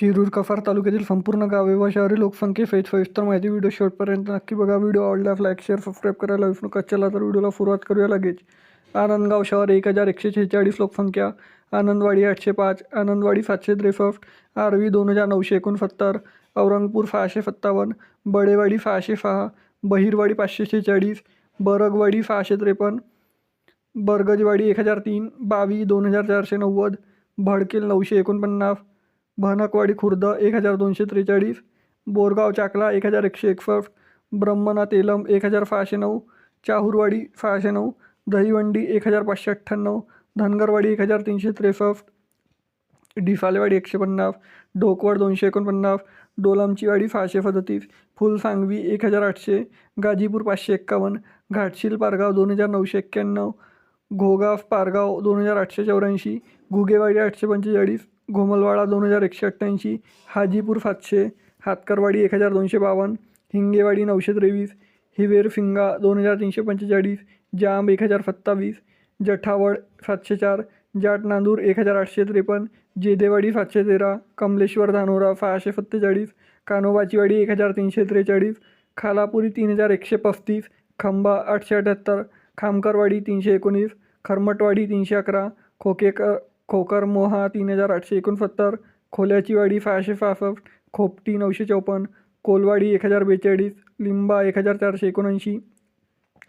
शिरूर कफार तालुक्यातील संपूर्ण गावे व शहरी लोकसंख्येसहित सविस्तर माहिती व्हिडिओ शेवटपर्यंत नक्की बघा. व्हिडिओ आवडल्यास लाईक शेअर सबस्क्राईब करायला विसरू नका. चला तर व्हिडिओला सुरुवात करूया लगेच. आनंदगाव शहर एक हजार एकशे शेहेचाळीस लोकसंख्या. आनंदवाडी आठशे पाच. आनंदवाडी सातशे त्रेसष्ट. आरवी दोन हजार नऊशे एकोणसत्तर. औरंगपूर सहाशे सत्तावन्न. बडेवाडी सहाशे सहा. बहिरवाडी पाचशे शेहेचाळीस. बरगवाडी सहाशे त्रेपन्न. बरगजवाडी एक हजार तीन. बावी दोन हजार चारशे नव्वद. भडकेल नऊशे एकोणपन्नास. भनकवाडी खुर्द एक हजार दोनशे त्रेचाळीस. बोरगाव चाकला एक हजार एकशे एकसष्ट. ब्रह्मना तेलम एक हजार सहाशे नऊ. चाहूरवाडी सहाशे नऊ. दहीवंडी एक हजार पाचशे अठ्ठ्याण्णव. धनगरवाडी एक हजार तीनशे त्रेसष्ट. डिसालेवाडी एकशे पन्नास. ढोकवड दोनशे एकोणपन्नास. डोलामचीवाडी सहाशे सदतीस. फुलसांगवी एक हजार आठशे. गाजीपूर पाचशे एक्कावन्न. घाटशील पारगाव दोन हजार नऊशे एक्क्याण्णव. घोगाव पारगाव दोन हजार आठशे चौऱ्याऐंशी. घुगेवाडी आठशे पंचेचाळीस. घोमलवाडा दोन हजार एकशे अठ्ठ्याऐंशी हाजीपूर सातशे हातकरवाडी एक हजार दोनशे बावन्न हिंगेवाडी नऊशे त्रेवीस हिवेरफिंगा दोन हजार तीनशे पंचेचाळीस जांब एक हजार सत्तावीस जठावड सातशे चार जाट नांदूर एक हजार आठशे त्रेपन्न जेदेवाडी सातशे तेरा कमलेश्वर धानोरा सहाशे सत्तेचाळीस कानोबाचीवाडी एक हजार तीनशे त्रेचाळीस खालापुरी तीन हजार एकशे पस्तीस खंबा आठशे अठ्याहत्तर खामकरवाडी तीनशे एकोणीस खरमटवाडी तीनशे अकरा खोकेकर खोकर मोहा तीन हजार आठशे एकोणसत्तर खोल्याचीवाडी सहाशे सहासष्ट खोपटी नऊशे चौपन्न कोलवाडी एक हजार बेचाळीस लिंबा एक हजार चारशे एकोणऐंशी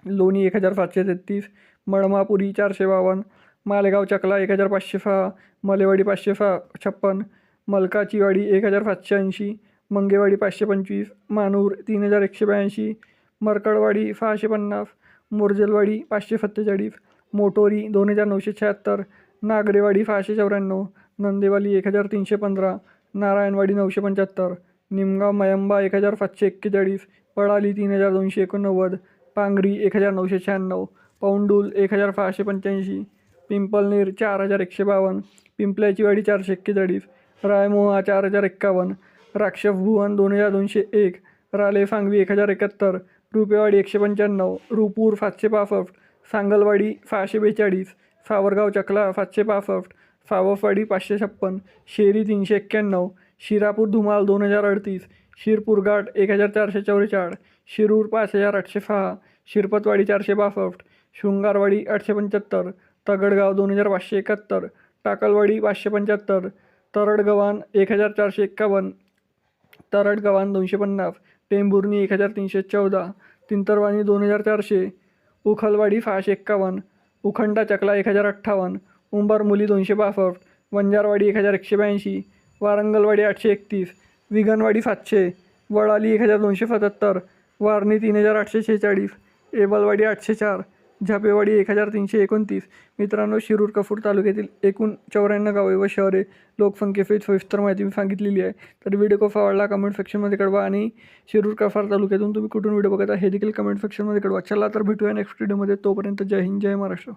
लोणी एक हजार सातशे तेहतीस मळमापुरी चारशे बावन्न मालेगाव चकला एक हजार पाचशे सहा मलेवाडी पाचशे सहा छप्पन मलकाचीवाडी एक हजार सातशे ऐंशी मंगेवाडी पाचशे पंचवीस मानूर तीन हजार एकशे ब्याऐंशी मरकडवाडी सहाशे पन्नास मोरजलवाडी पाचशे सत्तेचाळीस मोटोरी दोन हजार नऊशे शहात्तर नागरेवाडी सहाशे चौऱ्याण्णव नंदेवाली एक हजार तीनशे पंधरा नारायणवाडी नऊशे पंच्याहत्तर निमगाव मयंबा एक हजार सातशे एक्केचाळीस पळाली तीन हजार दोनशे एकोणनव्वद पांगरी एक हजार नऊशे शहाण्णव पौंडूल एक हजार सहाशे पंच्याऐंशी पिंपलनेर चार हजार एकशे बावन्न पिंपल्याचीवाडी चारशे एक्केचाळीस रायमोहा चार हजार एक्कावन्न राक्षस भुवन दोन हजार दोनशे एक राले सांगवी एक हजार एकाहत्तर रुपेवाडी एकशे पंच्याण्णव रुपूर सातशे पासष्ट सांगलवाडी सहाशे बेचाळीस सावरगाव चकला सातशे पासष्ट सावसवाडी पाचशे छप्पन शेरी तीनशे एक्क्याण्णव शिरापूर धुमाल दोन हजार अडतीस शिरपूर घाट एक हजार चारशे चौवेचाळ शिरूर पाच हजार आठशे सहा शिरपतवाडी चारशे बासष्ट शृंगारवाडी आठशे पंच्याहत्तर तगडगाव दोन हजार पाचशे एकाहत्तर टाकलवाडी पाचशे पंच्याहत्तर तरडगव्हाण एक हजार चारशे एक्कावन्न तरडगव्हाण दोनशे पन्नास टेंभुर्णी एक हजार तीनशे चौदा तिंतरवाणी दोन हजार चारशे उखलवाडी सहाशे एक्कावन्न उखंडा चकला एक हजार अठ्ठावन्न उंबरमुली दोनशे बासष्ट वंजारवाडी एक हजार एकशे ब्याऐंशी वारंगलवाडी आठशे एकतीस विगनवाडी सातशे वडाली एक हजार दोनशे सत्याहत्तर वारणी तीन हजार आठशे शेहेचाळीस एबलवाडी आठशे चार झापेवाडी एक हजार तीनशे एकोणतीस मित्रांनो शिरूर कपूर तालुक्यातील एकूण चौऱ्याण्णव गावे व शहरे लोकसंख्येसहित सविस्तर माहिती मी सांगितलेली आहे. तर व्हिडिओ कसा आवडला कमेंट सेक्शनमध्ये कळवा आणि शिरूर कफार तालुक्यातून तुम्ही कुठून व्हिडिओ बघता हे देखील कमेंट सेक्शनमध्ये कळवा. चला तर भेटूया नेक्स्ट व्हिडिओमध्ये तोपर्यंत जय हिंद जय महाराष्ट्र.